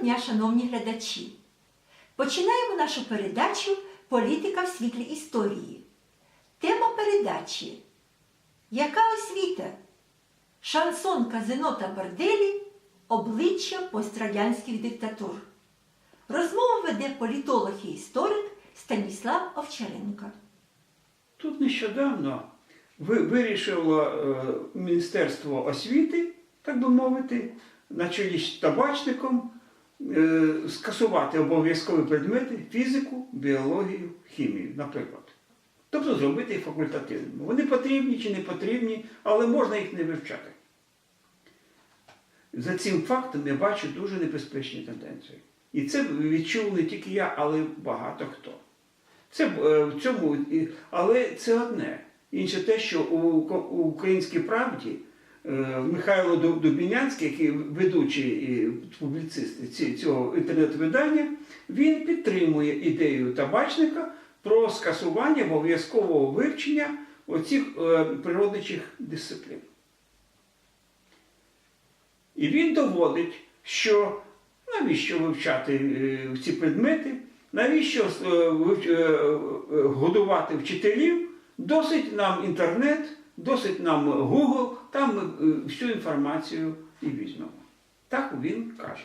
дня, шановні глядачі! Починаємо нашу передачу Політика в світлі історії. Тема передачі Яка освіта? Шансон казино та борделі обличчя пострадянських диктатур. Розмову веде політолог і історик Станіслав Овчаренко. Тут нещодавно вирішило е, Міністерство освіти, так би мовити, на чолі з табачником скасувати обов'язкові предмети фізику, біологію, хімію, наприклад. Тобто зробити їх факультативними. Вони потрібні чи не потрібні, але можна їх не вивчати. За цим фактом я бачу дуже небезпечні тенденції. І це відчув не тільки я, але й багато хто. Це е, в цьому, але це одне. Інше те, що у, українській правді е, Михайло Дубінянський, який ведучий і публіцист цього інтернет-видання, він підтримує ідею табачника про скасування обов'язкового вивчення оцих е, природничих дисциплін. І він доводить, що навіщо вивчати е, ці предмети, навіщо е, е, е, годувати вчителів, досить нам інтернет, досить нам Google, там ми е, всю інформацію і візьмемо. Так він каже.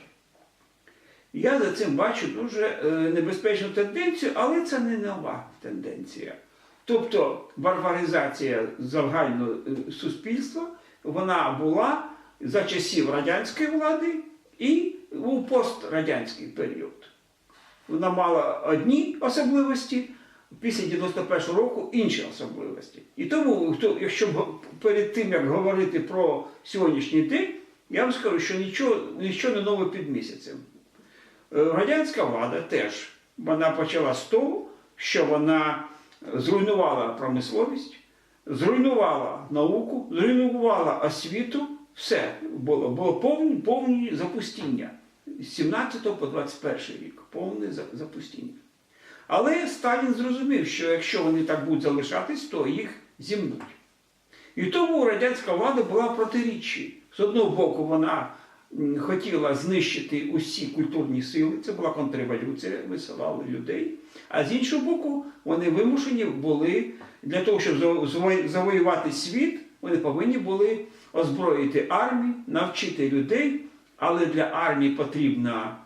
Я за цим бачу дуже е, небезпечну тенденцію, але це не нова тенденція. Тобто варваризація загального е, суспільства вона була за часів радянської влади і у пострадянський період. Вона мала одні особливості, після 91 року інші особливості. І тому, якщо перед тим, як говорити про сьогоднішній день, я вам скажу, що нічого, нічого не нове під місяцем. Е, Радянська влада теж вона почала з того, що вона зруйнувала промисловість, зруйнувала науку, зруйнувала освіту. Все було, було повне, повне запустіння з 17 по 21 рік, повне запустіння. Але Сталін зрозумів, що якщо вони так будуть залишатись, то їх зімнуть. І тому радянська влада була протиріччі. З одного боку, вона хотіла знищити усі культурні сили, це була контрреволюція, висилали людей. А з іншого боку, вони вимушені були для того, щоб заво- заво- завоювати світ, вони повинні були озброїти армію, навчити людей, але для армії потрібна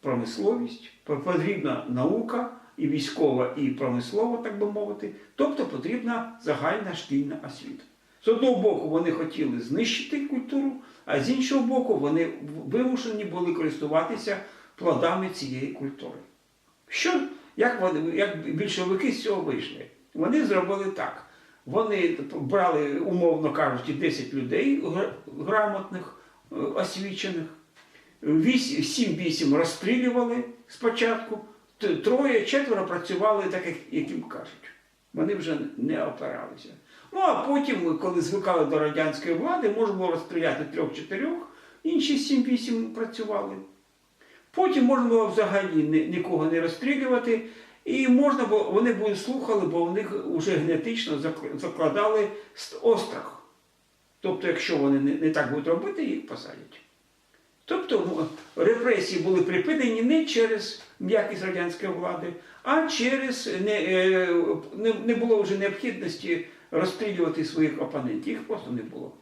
промисловість, потрібна наука і військова, і промислова, так би мовити, тобто потрібна загальна шкільна освіта. З одного боку, вони хотіли знищити культуру, а з іншого боку, вони вимушені були користуватися плодами цієї культури. Що, як, вони, як більшовики з цього вийшли? Вони зробили так. Вони брали, умовно кажучи, 10 людей грамотних, е, освічених, 7-8 розстрілювали спочатку, т- троє, четверо працювали так, як, як їм кажуть. Вони вже не опиралися. Ну а потім, коли звикали до радянської влади, можна було розстріляти трьох-чотирьох, інші 7-8 працювали. Потім можна було взагалі нікого не розстрілювати, і можна було, вони б слухали, бо в них вже генетично закладали острах. Тобто, якщо вони не так будуть робити, їх посадять. Тобто репресії були припинені не через м'якість радянської влади, а через не, е, не, не було вже необхідності розстрілювати своїх опонентів. Їх просто не було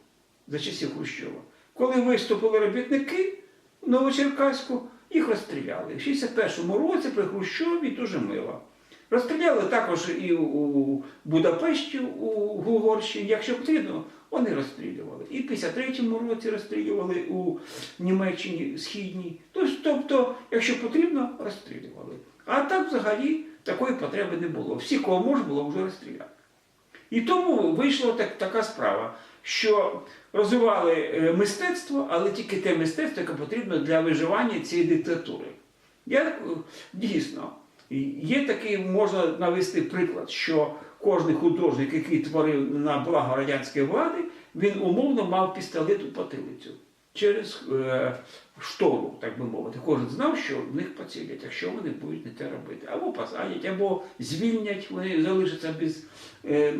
за часів Хрущова. Коли виступили робітники в Новочеркаську, їх розстріляли. В 61-му році при Хрущові дуже мило. Розстріляли також і у Будапешті, у Угорщині, якщо потрібно, вони розстрілювали. І в 53-му році розстрілювали у Німеччині Східній. Тобто, якщо потрібно, розстрілювали. А так взагалі такої потреби не було. Всі, кого можна було, вже розстріляти. І тому вийшла так, така справа, що розвивали е, мистецтво, але тільки те мистецтво, яке потрібно для виживання цієї диктатури. Я е, дійсно, є такий, можна навести приклад, що кожен художник, який творив на благо радянської влади, він умовно мав пістолет у потилицю через е, штору, так би мовити. Кожен знав, що в них поцілять, якщо вони будуть не те робити. Або посадять, або звільнять, вони залишаться без е,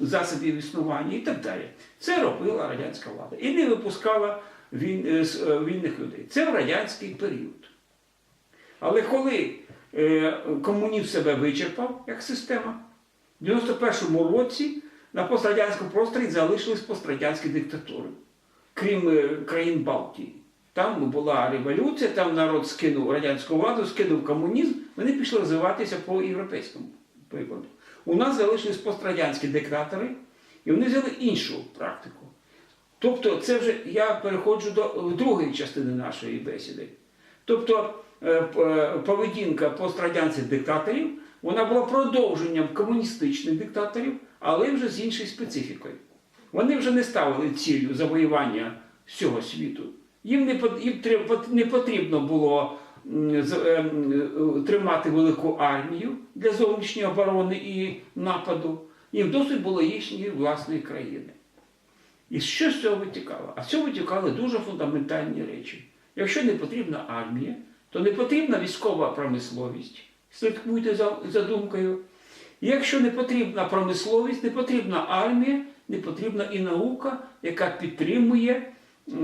засобів існування і так далі. Це робила радянська влада. І не випускала він, е, е, вільних людей. Це в радянський період. Але коли е, комунізм себе вичерпав як система, в 91-му році на пострадянському просторі залишились пострадянські диктатури, крім е, країн Балтії. Там була революція, там народ скинув радянську владу, скинув комунізм, вони пішли розвиватися по європейському прикладу. У нас залишились пострадянські диктатори, і вони взяли іншу практику. Тобто, це вже я переходжу до е, другої частини нашої бесіди. Тобто е, поведінка пострадянських диктаторів вона була продовженням комуністичних диктаторів, але вже з іншою специфікою. Вони вже не ставили ціллю завоювання всього світу. Їм не, потрібно було е, е, тримати велику армію для зовнішньої оборони і нападу. Їм досить було їхньої власної країни. І що з цього витікало? А з цього витікали дуже фундаментальні речі. Якщо не потрібна армія, то не потрібна військова промисловість. Слідкуйте за, за думкою. Якщо не потрібна промисловість, не потрібна армія, не потрібна і наука, яка підтримує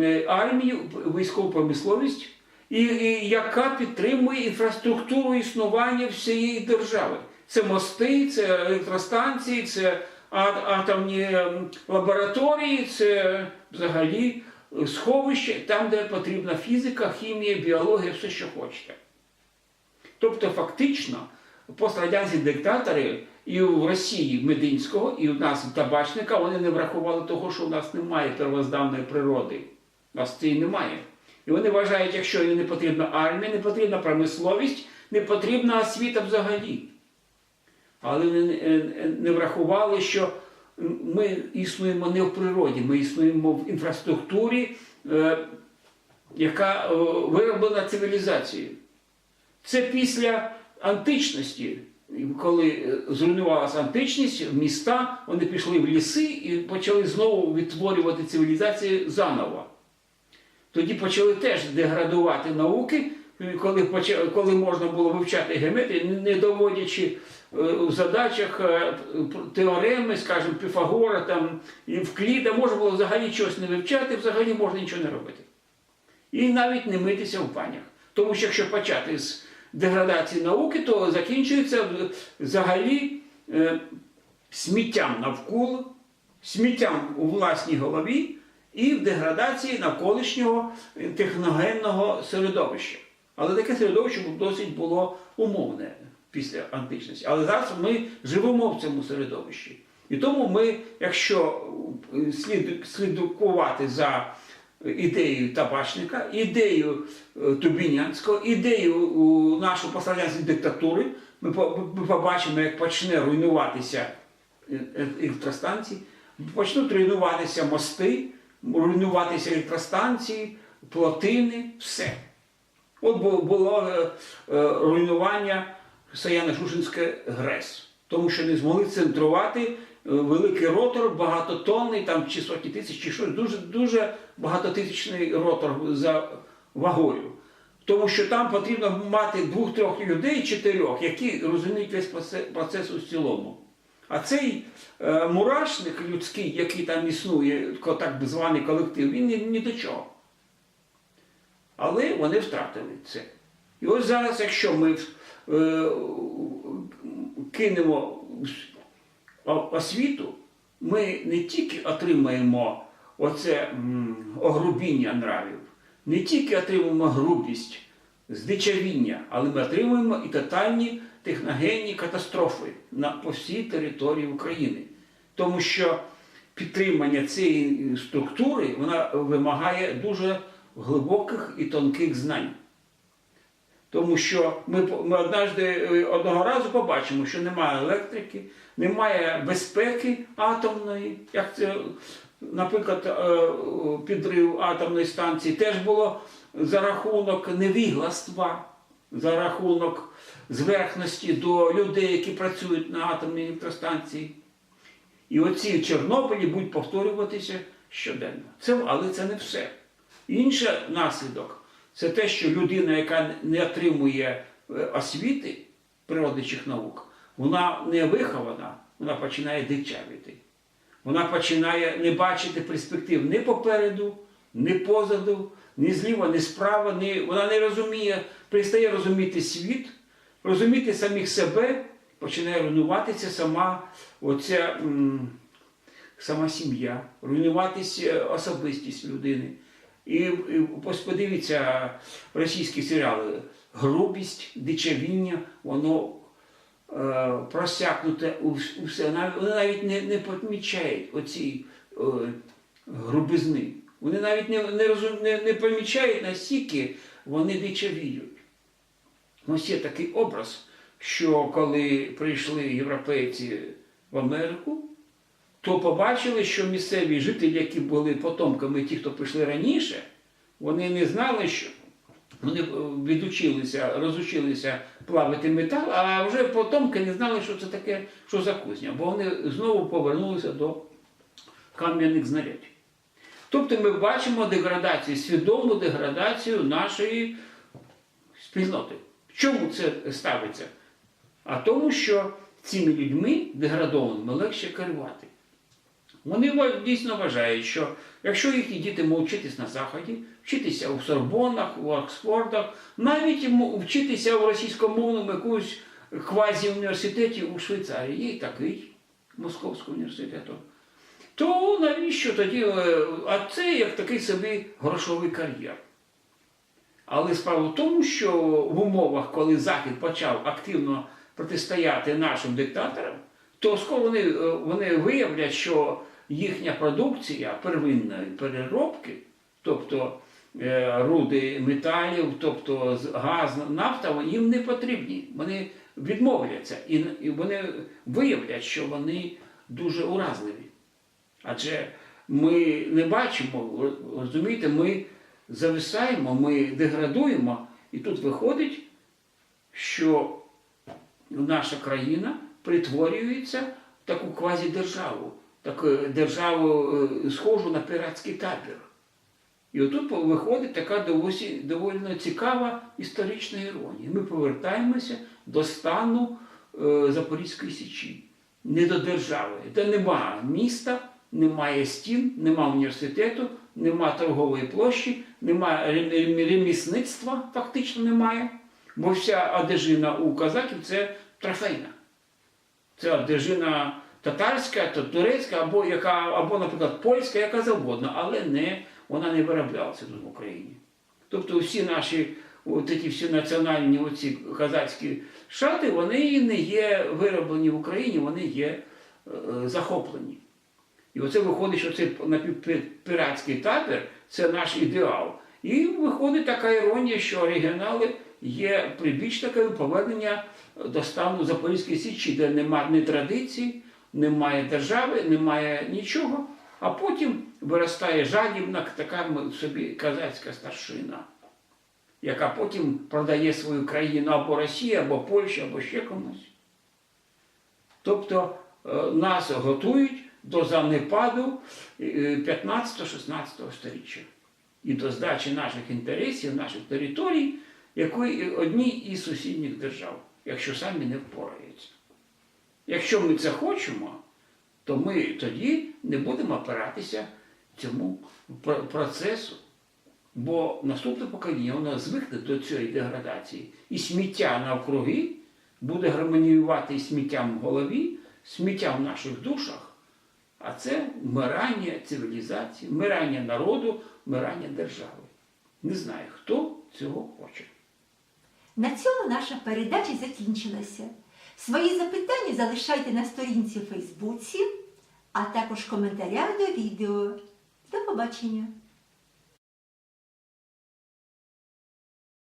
е, армію, військову промисловість, і, і яка підтримує інфраструктуру існування всієї держави. Це мости, це електростанції, це атомні ем, лабораторії, це взагалі е, сховище, там, де потрібна фізика, хімія, біологія, все, що хочете. Тобто, фактично, пострадянські диктатори і в Росії Мединського, і в нас табачника, вони не врахували того, що в нас немає первозданної природи. У нас цієї немає. І вони вважають, якщо їм не потрібна армія, не потрібна промисловість, не потрібна освіта взагалі. Але вони не- врахували, що ми існуємо не в природі, ми існуємо в інфраструктурі, е, яка е, вироблена цивілізацією. Це після античності, коли зруйнувалася античність, міста, вони пішли в ліси і почали знову відтворювати цивілізацію заново. Тоді почали теж деградувати науки, коли, коли можна було вивчати геометрію, не- доводячи е, в задачах е, теореми, скажімо, Піфагора там, і можна було взагалі щось не вивчати, взагалі можна нічого не робити. І навіть не митися в банях. Тому що якщо почати з деградації науки, то закінчується взагалі е, сміттям навколо, сміттям у власній голові і в деградації навколишнього техногенного середовища. Але таке середовище досить було умовне після античності. Але зараз ми живемо в цьому середовищі. І тому ми, якщо е, слід, слідкувати за ідеєю табачника, ідеєю е, Тубінянського, ідеєю у нашу пострадянської диктатури, ми, побачимо, як почне руйнуватися е, е, електростанції, почнуть руйнуватися мости, руйнуватися електростанції, плотини, все. От було руйнування Саяно-Шушинське ГРЕС, тому що не змогли центрувати великий ротор, багатотонний, там чи сотні тисяч, чи щось, дуже, дуже багатотисячний ротор за вагою. Тому що там потрібно мати двох-трьох людей, чотирьох, які розуміють весь процес у цілому. А цей е, мурашник людський, який там існує, так званий колектив, він ні, ні до чого. Але вони втратили це. І ось зараз, якщо ми е, кинемо освіту, ми не тільки отримаємо оце огрубіння нравів, не тільки отримаємо грубість, здичавіння, але ми отримуємо і тотальні техногенні катастрофи на, по всій території України. Тому що підтримання цієї структури вона вимагає дуже глибоких і тонких знань. Тому що ми, ми однажды, е, одного разу побачимо, що немає електрики, немає безпеки атомної, як це, наприклад, е, підрив атомної станції теж було за рахунок невігластва, за рахунок зверхності до людей, які працюють на атомній електростанції. І оці Чорнобилі будуть повторюватися щоденно. Це, але це не все. Інший наслідок це те, що людина, яка не отримує е, освіти природничих наук, вона не вихована, вона починає дичавити. Вона починає не бачити перспектив ні попереду, ні позаду, ні зліва, ні справа, ні, вона не розуміє, перестає розуміти світ, розуміти самих себе, починає руйнуватися сама оця сама сім'я, руйнуватися особистість людини. І, і подивіться російські серіали. Грубість, дичавіння, воно е, просякнуте у, у все. Вони навіть не, не помічають оці е, грубизни. Вони навіть не, не, розум, не, не помічають, настільки вони дичавіють. Ось є такий образ, що коли прийшли європейці в Америку, то побачили, що місцеві жителі, які були потомками тих, хто прийшли раніше, вони не знали, що вони е, відучилися, розучилися плавити метал, а вже потомки не знали, що це таке, що за кузня, бо вони знову повернулися до кам'яних знарядь. Тобто ми бачимо деградацію, свідому деградацію нашої спільноти. Чому це ставиться? А тому, що цими людьми деградованими легше керувати. Вони дійсно вважають, що якщо їхні діти можуть вчитись на Заході, вчитися у Сорбонах, у Оксфордах, навіть вчитися в російськомовному якомусь квазі-університеті у Швейцарії, є і такий Московського університету, то навіщо тоді? е, А це як такий собі грошовий кар'єр. Але справа в тому, що в умовах, коли Захід почав активно протистояти нашим диктаторам, то скоро вони, е, вони виявлять, що їхня продукція первинної переробки, тобто е, руди металів, тобто газ, нафта, їм не потрібні. Вони відмовляться і вони виявлять, що вони дуже уразливі. Адже ми не бачимо, розумієте, ми зависаємо, ми деградуємо, і тут виходить, що наша країна притворюється в таку квазідержаву, таку державу е, схожу на піратський табір. І отут виходить така доволі, доволі цікава історична іронія. Ми повертаємося до стану е, Запорізької Січі, не до держави. Де нема міста, немає стін, нема університету, нема торгової площі, нема ре- ре- ремісництва, фактично немає. Бо вся одежина у казаків це трофейна. Це одежина татарська, то турецька, або, яка, або, наприклад, польська, яка завгодно, але не, вона не вироблялася тут в Україні. Тобто всі наші от ті всі національні оці казацькі шати, вони не є вироблені в Україні, вони є е, захоплені. І оце виходить, що цей напівпіратський табір це наш ідеал. І виходить така іронія, що оригінали є прибічниками повернення до стану Запорізької Січі, де немає ні традицій, немає держави, немає нічого, а потім виростає жадібна така собі казацька старшина, яка потім продає свою країну або Росії, або Польщі, або ще комусь. Тобто е, нас готують до занепаду е, 15-16 століття і до здачі наших інтересів, наших територій, якої одній із сусідніх держав, якщо самі не впораються. Якщо ми це хочемо, то ми тоді не будемо опиратися цьому процесу. Бо наступне покоління воно звикне до цієї деградації. І сміття навкруги буде гармоніювати сміттям в голові, сміття в наших душах. А це вмирання цивілізації, вмирання народу, вмирання держави. Не знаю, хто цього хоче. На цьому наша передача закінчилася. Свої запитання залишайте на сторінці в Фейсбуці, а також коментарях до відео. До побачення!